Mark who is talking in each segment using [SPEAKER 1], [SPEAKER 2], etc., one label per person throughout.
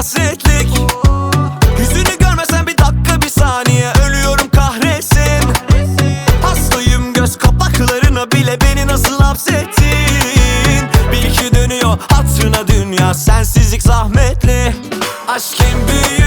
[SPEAKER 1] hasretlik. Yüzünü görmesem bir dakika bir saniye. Ölüyorum kahretsin. Hastayım göz kapaklarına bile beni nasıl hapsettin? Bir iki dönüyor hatırına dünya. Sensizlik zahmetli. Aşk en büyük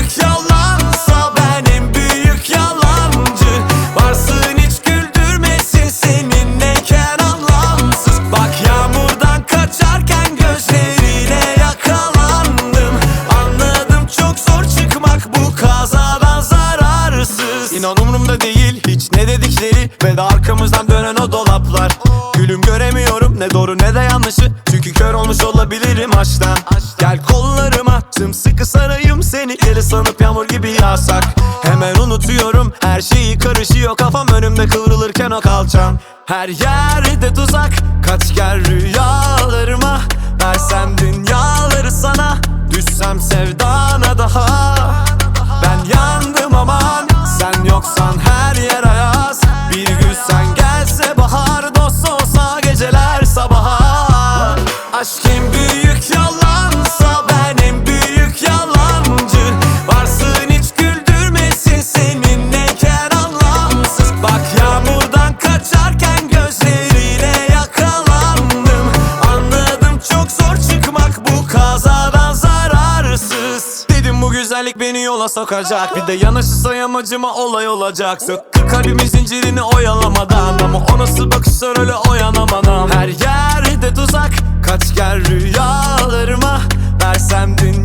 [SPEAKER 1] değil hiç ne dedikleri Ve de arkamızdan dönen o dolaplar. Gülüm göremiyorum ne doğru ne de yanlışı Çünkü kör olmuş olabilirim aşktan Gel kollarıma sımsıkı sarayım seni Geri sanıp yağmur gibi yağsak. Hemen unutuyorum her şeyi karışıyor Kafam önümde kıvrılırken o kalçam Her yerde tuzak kaç gel rüyalarıma. Versem dünyaları sana Düşsem sevdana beni yola sokacak. Bir de yanaşırsa yamacıma olay olacak. Sıkkı kalbimin zincirini oyalamadan. Ama o nasıl bakışlar öyle oyanamadan Her yerde tuzak. Kaç gel rüyalarıma Versem dünyaları